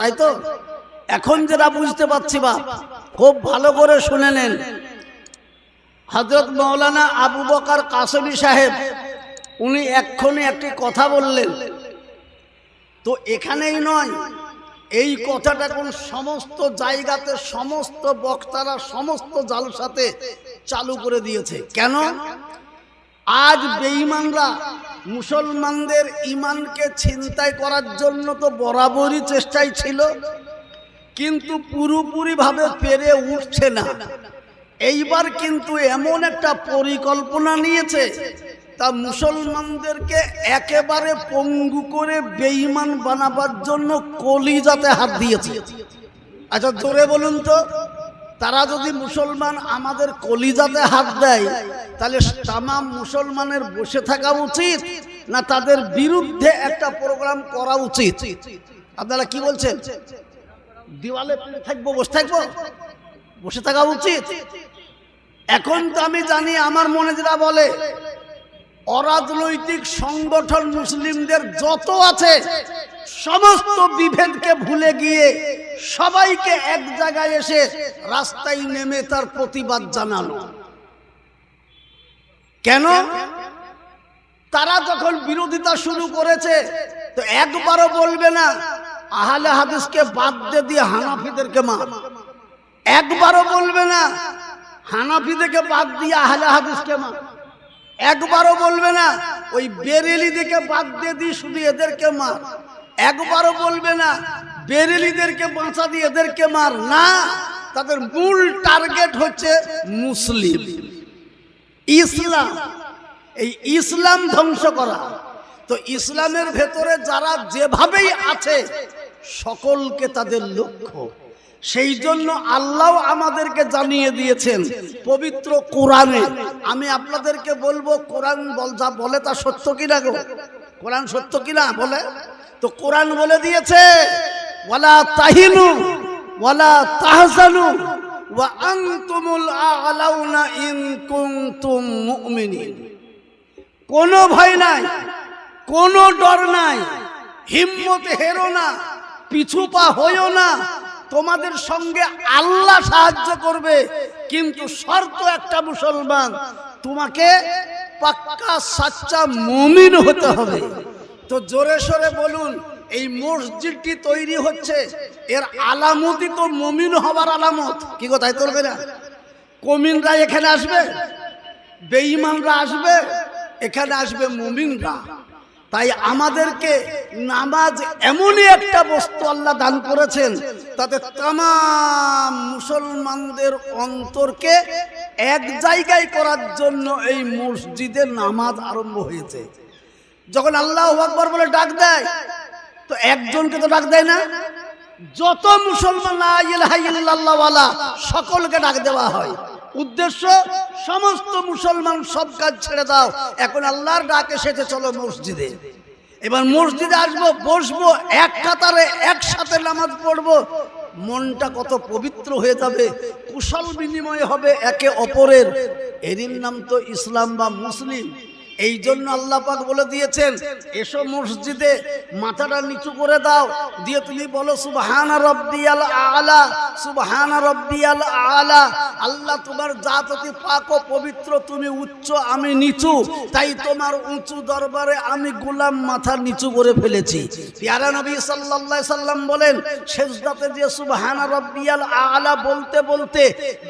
তাই তো? এখন যেটা বুঝতে পারছি বা খুব ভালো করে শুনে নেন। হজরত মৌলানা আবু বকার কাসমি সাহেব, উনি এক্ষুনি একটি কথা বললেন। তো এখানেই নয়, এই কথাটা কোন সমস্ত জায়গাতে সমস্ত বক্তারা সমস্ত জালসাতে চালু করে দিয়েছে। কেন? আজ বেঈমানরা মুসলমানদের ইমানকে ছিনতাই করার জন্য তো বরাবরই চেষ্টাই ছিল, কিন্তু পুরোপুরি ভাবে পেরে উঠছে না। এইবার কিন্তু এমন একটা পরিকল্পনা নিয়েছে, তা মুসলমানদেরকে একেবারে পঙ্গু করে বেঈমান বানাবার জন্য কলিজাতে হাত দিয়েছে। আচ্ছা জোরে বলুন তো। তারা যদি মুসলমান আমাদের কলিজাতে হাত দেয়, তাহলে তামাম মুসলমানের বসে থাকা উচিত না তাদের বিরুদ্ধে একটা প্রোগ্রাম করা উচিত? আপনারা কি বলছেন? দিওয়ালে থাকব, বসে থাকব? বসে থাকা উচিত? এখন তো আমি জানি, আমার মনে যেটা বলে অরাজনৈতিক সংগঠন মুসলিমদের যত আছে, সমস্ত বিভেদকে ভুলে গিয়ে সবাইকে এক জায়গায় এসে রাস্তায় নেমে তার প্রতিবাদ জানালো। কেন? তারা যখন বিরোধিতা শুরু করেছে, তো একবারও বলবে না, আহলে হাদিসকে বাদ দিয়ে দিয়ে হানাফিদেরকে মা একবারও বলবে না, হানাফিদেরকে বাদ দিয়ে আহলে হাদিসকে মা একবারও বলবে না, ওই বেরেলিদেরকে বাদ দিয়ে দিয়ে শুধু এদেরকে মার। একবারও বলবে না বেরেলিদেরকে বাঁচা দিয়ে এদেরকে মার। না, তাদের মূল টার্গেট হচ্ছে মুসলিম। ইসলাম, এই ইসলাম ধ্বংস করা। তো ইসলামের ভেতরে যারা যেভাবেই আছে, সকলকে তাদের লক্ষ্য। সেই জন্য আল্লাহ আমাদেরকে জানিয়ে দিয়েছেন, পবিত্র কোরআনে। আমি আপনাদেরকে বলব, কোরআন বল যা বলে তা সত্য কিনা গো? কোরআন সত্য কিনা বলে? তো কোরআন বলে দিয়েছে, ওয়ালা তাহিনু তাহজানু, ওয়া কোনো ভয় নাই, কোনো ডর নাই, হিম্মত হেরো না, পিছু পা হইও না তোমাদের সঙ্গে আল্লাহ সাহায্য করবে। কিন্তু শর্ত একটা মুসলমান, তোমাকে পাক্কা সাচ্চা মুমিন হতে হবে। তো জোরে সোরে বলুন, এই মসজিদটি তৈরি হচ্ছে, এর আলামতই তো মমিন হবার আলামত। কি কথাই করবে না? কমিনরা এখানে আসবে, বেঈমানরা আসবে, এখানে আসবে মুমিনরা। তাই আমাদেরকে নামাজ এমনই একটা বস্তু আল্লাহ দান করেছেন, তাতে তাম মুসলমানদের অন্তরকে এক জায়গায় করার জন্য এই মসজিদে নামাজ আরম্ভ হয়েছে। যখন আল্লাহ আকবর বলে ডাক দেয়, তো একজনকে তো ডাক দেয় না। যত মুসলমান সকলকে ডাক দেওয়া হয়। উদ্দেশ্য, সমস্ত মুসলমান সব কাজ ছেড়ে দাও। এখন আল্লাহর ডাক এসেছে চলো মসজিদে। এবার মসজিদে আসব, বসবো, এক কাতারে একসাথে নামাজ পড়ব। মনটা কত পবিত্র হয়ে যাবে। কুশল বিনিময় হবে একে অপরের। এরই নাম তো ইসলাম বা মুসলিম। এই জন্য আল্লাহ পাক বলে দিয়েছেন, এসো মসজিদে মাথাটা নিচু করে দাও। দিয়ে তুমি বলো, সুবহানা রব্বিয়াল আলা, সুবহানা রব্বিয়াল আলা। আল্লাহ তোমার জাত অতি পাক ও পবিত্র, তুমি উচ্চ, আমি নিচু। তাই তোমার উঁচু দরবারে আমি গোলাম মাথা নিচু করে ফেলেছি। পিয়ারা নবী সাল্লাল্লাহু সাল্লাম বলেন, সেজদাতে যে সুবহানা রব্বিয়াল আলা বলতে বলতে,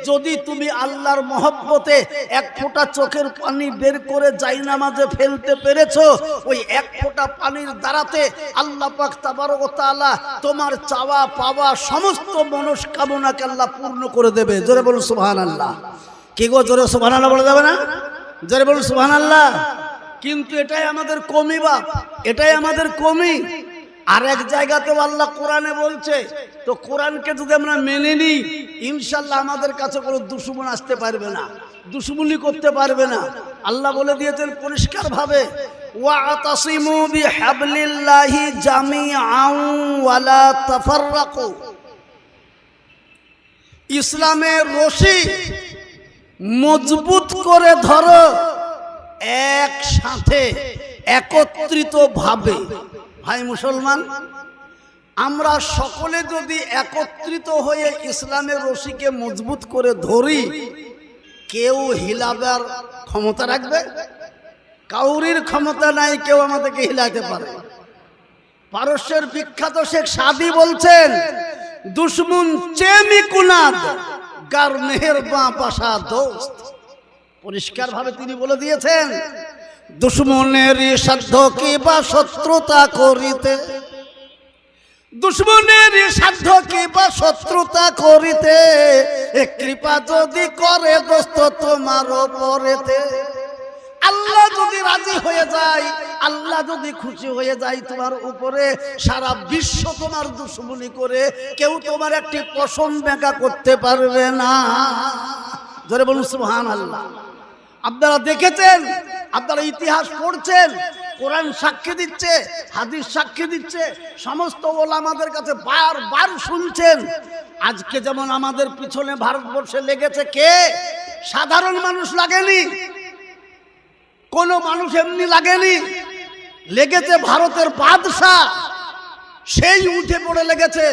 যদি তুমি আল্লাহর মহব্বতে এক ফোঁটা চোখের পানি বের করে যাই নামাজে ফেলতে পেরেছ, ওই এক ফোঁটা পানির দ্বারাতে আল্লাহ পাক তোমার চাওয়া পাওয়া সমস্ত মনস্কামনাকে আল্লাহ পূর্ণ করে দেবে। জোরে বলুন সুবহানাল্লাহ। কি গো, জোরে সুবহানাল্লাহ বলা যাবে না? জোরে বলুন সুবহানাল্লাহ। কিন্তু এটাই আমাদের কমি বাপ, এটাই আমাদের কমি। আর এক জায়গাতেও আল্লাহ কোরআনে বলছে, তো কোরআনকে যদি আমরা মেনে নিই ইনশাল্লাহ আমাদের কাছে কোনো দুশ্মন আসতে পারবে না। দুশ্মনি করতে পারবে না। আল্লাহ বলে দিয়েছেন পরিষ্কার ভাবে ইসলামের রশি মজবুত করে ধরো, একসাথে একত্রিত ভাবে ভাই মুসলমান, আমরা সকলে যদি একত্রিত হয়ে ইসলামের রশিকে মজবুত করে ধরি কেউ হিলাবার ক্ষমতা রাখবে? কাউরির ক্ষমতা নাই, কেউ আমাদেরকে হিলাতে পারে। পারস্যের বিখ্যাত শেখ সাদি বলছেন, দুশ্মন চেমি কুনাদ, গার মেহের বাঁ পাশা দোস্ত। পরিষ্কার ভাবে তিনি বলে দিয়েছেন দুশ্মনের সাধ্য কি বা শত্রুতা করিতে? দুশ্মনের সাধ্য কি বা শত্রুতা করিতে? কৃপা যদি করে দোস্ত তোমার পরেতে আল্লাহ যদি রাজি হয়ে যায়, আল্লাহ যদি খুশি হয়ে যায় তোমার উপরে, সারা বিশ্ব তোমার দুশ্মনী করে কেউ তোমার একটি পশম বেঁকা করতে পারবে না। ধরে বলুন সুহান আল্লাহ আপনারা দেখেছেন, আপনারা ইতিহাস পড়ছেন কোরআন সাক্ষী দিচ্ছে, হাদিস সাক্ষী দিচ্ছে, সমস্ত ওলা আমাদের কাছে বারবার শুনছেন। আজকে যেমন আমাদের পিছনে ভারতবর্ষে লেগেছে কে? সাধারণ মানুষ লাগেনি। কোনো মানুষ এমনি লাগেনি। লেগেছে ভারতের বাদশাহ। সেই উঠে পড়ে লেগেছে।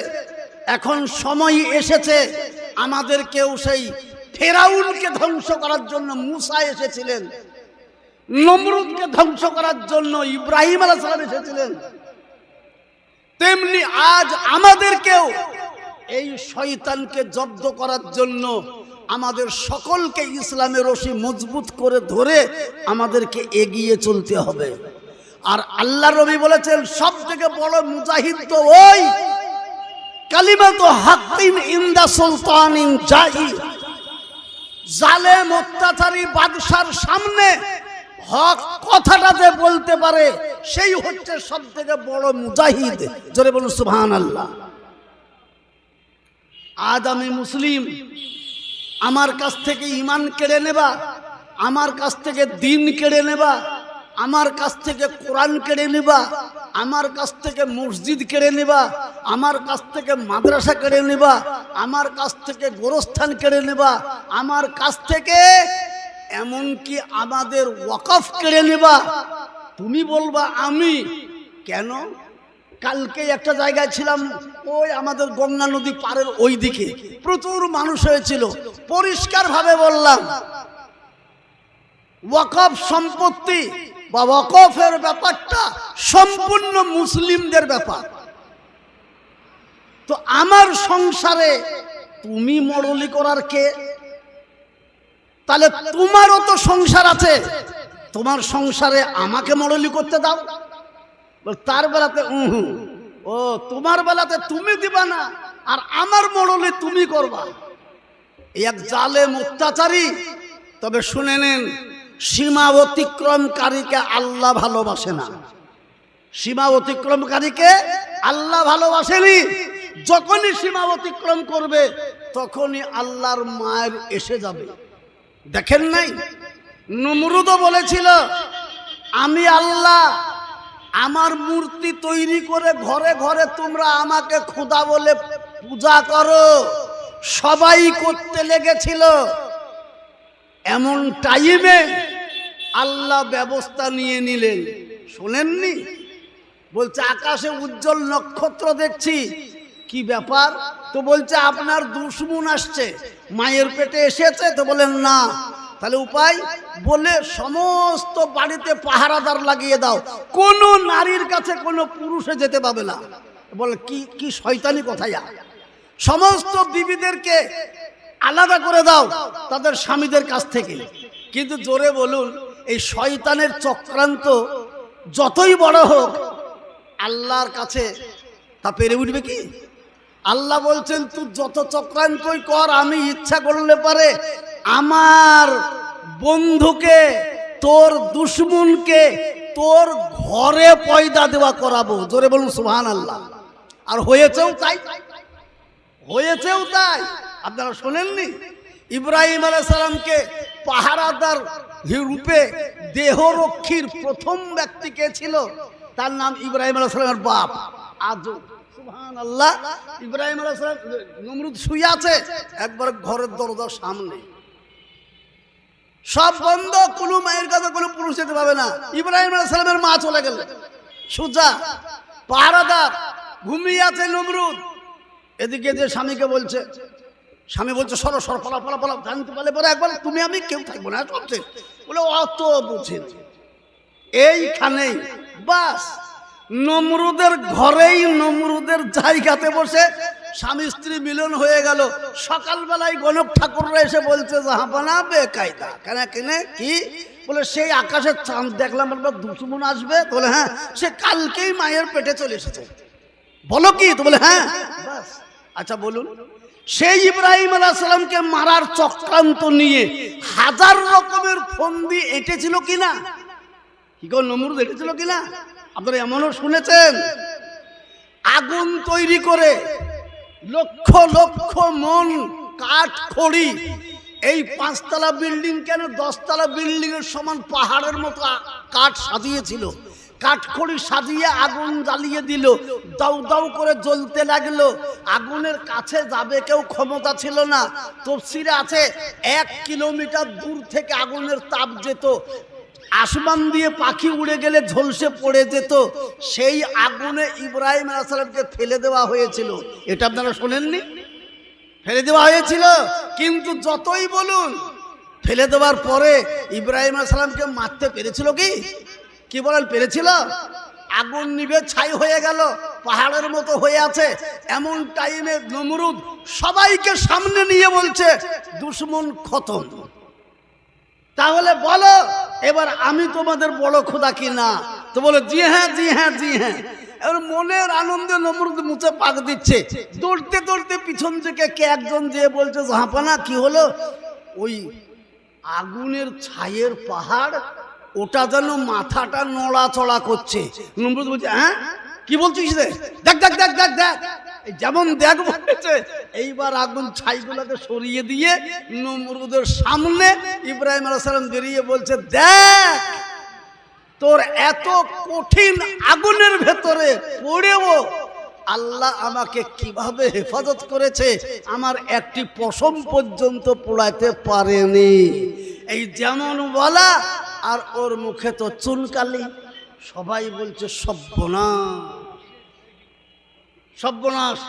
এখন সময় এসেছে আমাদের কেউ সেই ফেরাউনকে ধ্বংস করার জন্য মুসা এসেছিলেন। নমরুদকে ধ্বংস করার জন্য ইব্রাহিম আলাহ সালাম এসেছিলেন। তেমনি আজ আমাদেরকেও এই শয়তানকে জব্দ করার জন্য আমাদের সকলকে ইসলামের রশি মজবুত করে ধরে আমাদেরকে এগিয়ে চলতে হবে। আর আল্লাহ রবি বলেছেন সব থেকে বড় মুজাহিদ তো ওই কালিমা তো হাকিম ইন্দা সুলতানিন জাহি জালেম, অত্যাচারী, বাদশার সামনে হক কথাটা যে বলতে পারে, সেই হচ্ছে সব থেকে বড় মুজাহিদ। জোরে বলুন সুবহান আল্লাহ আজ আমি মুসলিম, আমার কাছ থেকে ইমান কেড়ে নেবা, আমার কাছ থেকে দিন কেড়ে নেবা, আমার কাছ থেকে কোরআন কেড়ে নেবা, আমার কাছ থেকে মসজিদ কেড়ে নেবা, আমার কাছ থেকে মাদ্রাসা কেড়ে নেবা, আমার কাছ থেকে গোরস্থান কেড়ে নেবা, আমার কাছ থেকে এমনকি আমাদের ওয়াকফ কেড়ে নেবা। তুমি বলবা, আমি কেন? কালকে একটা জায়গায় ছিলাম, ওই আমাদের গঙ্গা নদী পারের ওই দিকে প্রচুর মানুষ হয়েছিল। পরিষ্কার ভাবে বললাম, ওয়াকফ সম্পত্তি বা ওয়াকফের ব্যাপারটা সম্পূর্ণ মুসলিমদের ব্যাপার। তো আমার সংসারে তুমি মরলি করার কে? তাহলে তোমারও তো সংসার আছে। তোমার সংসারে আমাকে মরলি করতে দাও। তার বেলাতে, উহু, ও, তোমার বেলাতে তুমি দিবা না, আর আমার মরলে তুমি করবা। এক জালেম অত্যাচারী, তবে শুনে নেন, সীমা অতিক্রমকারীকে আল্লাহ ভালোবাসে না। সীমা অতিক্রমকারীকে আল্লাহ ভালোবাসেনি। যখনই সীমা অতিক্রম করবে, তখনই আল্লাহর মায়ের এসে যাবে। দেখেন নাই? নমরুদও বলেছিল, আমি আল্লাহ, আমার মূর্তি তৈরি করে ঘরে ঘরে তোমরা আমাকে খোদা বলে পূজা করো। সবাই করতে লেগেছিল। এমন টাইমে আল্লাহ ব্যবস্থা নিয়ে নিলেন। শোনেননি? বলছে, আকাশে উজ্জ্বল নক্ষত্র দেখছি। কি ব্যাপার? তো বলছে, আপনার দুশ্মন আসছে, মায়ের পেটে এসেছে? তো বলেন, না। তাহলে উপায় বলে সমস্ত বাড়িতে পাহারাদার লাগিয়ে দাও। কোন নারীর কাছে কোনো পুরুষে যেতে পাবে না। বলে, কি কি শয়তানি কথাই সমস্ত বিবিদেরকে আলাদা করে দাও তাদের স্বামীদের কাছ থেকে। কিন্তু জোরে বলুন, এই শয়তানের চক্রান্ত যতই বড় হোক, আল্লাহর কাছে তা পেরে উঠবে কি? আল্লাহ বলছেন, তুই যত চক্রান্তই কর, আমি ইচ্ছা করলে পারে আমার বন্ধুকে, তোর দুশ্মনকে, তোর ঘরে পয়দা দেওয়া করাবো। জোরে বলুন সুহান আল্লাহ আর হয়েছেও তাই। হয়েছেও তাই। আপনারা শোনেননি? ইব্রাহিম আলাইসালামকে পাহারাদার রূপে দেহরক্ষীর প্রথম ব্যক্তি কে ছিল? তার নাম ইব্রাহিম আলাইসালামের বাপ। আজও ইব্রাহিম নমরুদ শুয়ে আছে, একবার ঘরের দরজার সামনে। সব বন্ধ, কোনো মায়ের কোনো পুরুষ যেতে পাবে না। ইব্রাহিম আলাইসালামের মা চলে গেল। পাহারাদার, ঘুমিয়ে আছে নমরুদ। এদিকে যে স্বামীকে বলছে, স্বামী বলছে, সরো, সর পলা পলা পলা জানতে পারলে পরে একবার তুমি আমি কেউ থাকব না বলে, অত বুঝেন এইখানেই, বাস। নমরুদের ঘরেই নমরুদের জায়গাতে বসে স্বামী স্ত্রী মিলন হয়ে গেল। সকালবেলায় গণক ঠাকুররা এসে বলছে জাহাপানা বেকায়দা। কেন, কেনে, কি? বলে, সেই আকাশের চাঁদ দেখলাম একবার দুশ্মন আসবে। বলে হ্যাঁ সে কালকেই মায়ের পেটে চলে এসেছে। বলো কি? তো বলে হ্যাঁ আচ্ছা বলুন। সেই ইব্রাহিম আলাহামকে মারার চক্রান্ত নিয়ে হাজার রকমের ফন্দি এঁটেছিল কিনা? কি কোন নমরুদ এঁটেছিল কিনা? আপনারা এমনও শুনেছেন? আগুন তৈরি করে লক্ষ লক্ষ মন কাঠ খড়ি এই পাঁচতলা বিল্ডিং কেন দশতলা বিল্ডিং এর সমান পাহাড়ের মতো কাঠ সাজিয়েছিল? কাঠখড়ি সাজিয়ে আগুন জ্বালিয়ে দিল, দাউ দাউ করে জ্বলতে লাগল। আগুনের কাছে যাবে কেউ ক্ষমতা ছিল না। তফসিরে আছে, এক কিলোমিটার দূর থেকে আগুনের তাপ যেত। আসমান দিয়ে পাখি উড়ে গেলে ঝলসে পড়ে যেত। সেই আগুনে ইব্রাহিম আলাইসালামকে ফেলে দেওয়া হয়েছিল। এটা আপনারা শোনেননি? ফেলে দেওয়া হয়েছিল, কিন্তু যতই বলুন, ফেলে দেওয়ার পরে ইব্রাহিম আলাইসালামকে মারতে পেরেছিল কি? কি বলেন, পেরেছিল? আগুন নিবে ছাই হয়ে গেল, পাহাড়ের মতো হয়ে আছে। এমন টাইমে নমরুদ সবাইকে সামনে নিয়ে বলছে, দুশ্মন খতম। তাহলে বলো এবার আমি তোমাদের বড় খোদা কি না? তো বলো, জি হ্যাঁ জি হ্যাঁ জি হ্যাঁ। এবার মনের আনন্দে নমরুদ মুছে পাক দিচ্ছে। দৌড়তে দৌড়তে পিছন থেকে কে একজন যে বলছে ঝাঁপানা কি হলো? ওই আগুনের ছায়ের পাহাড়, ওটা যেন মাথাটা নড়াচড়া করছে। নমরুদ বলছে হ্যাঁ? কি বলছিস রে? দেখ দেখ দেখ দেখ দেখ। যেমন দেখ বলেছে এইবার আগুন ছাইগুলোকে সরিয়ে দিয়ে নমরুদের সামনে ইব্রাহিম আলাইসালাম বেরিয়ে বলছে, দেখ, তোর এত কঠিন আগুনের ভেতরে পড়েও আল্লাহ আমাকে কীভাবে হেফাজত করেছে, আমার একটি পশম পর্যন্ত পোড়াতে পারেনি। এই যেমন বলা আর ওর মুখে তো চুনকালি সবাই বলছে সব্যনাশ সব্যনাশ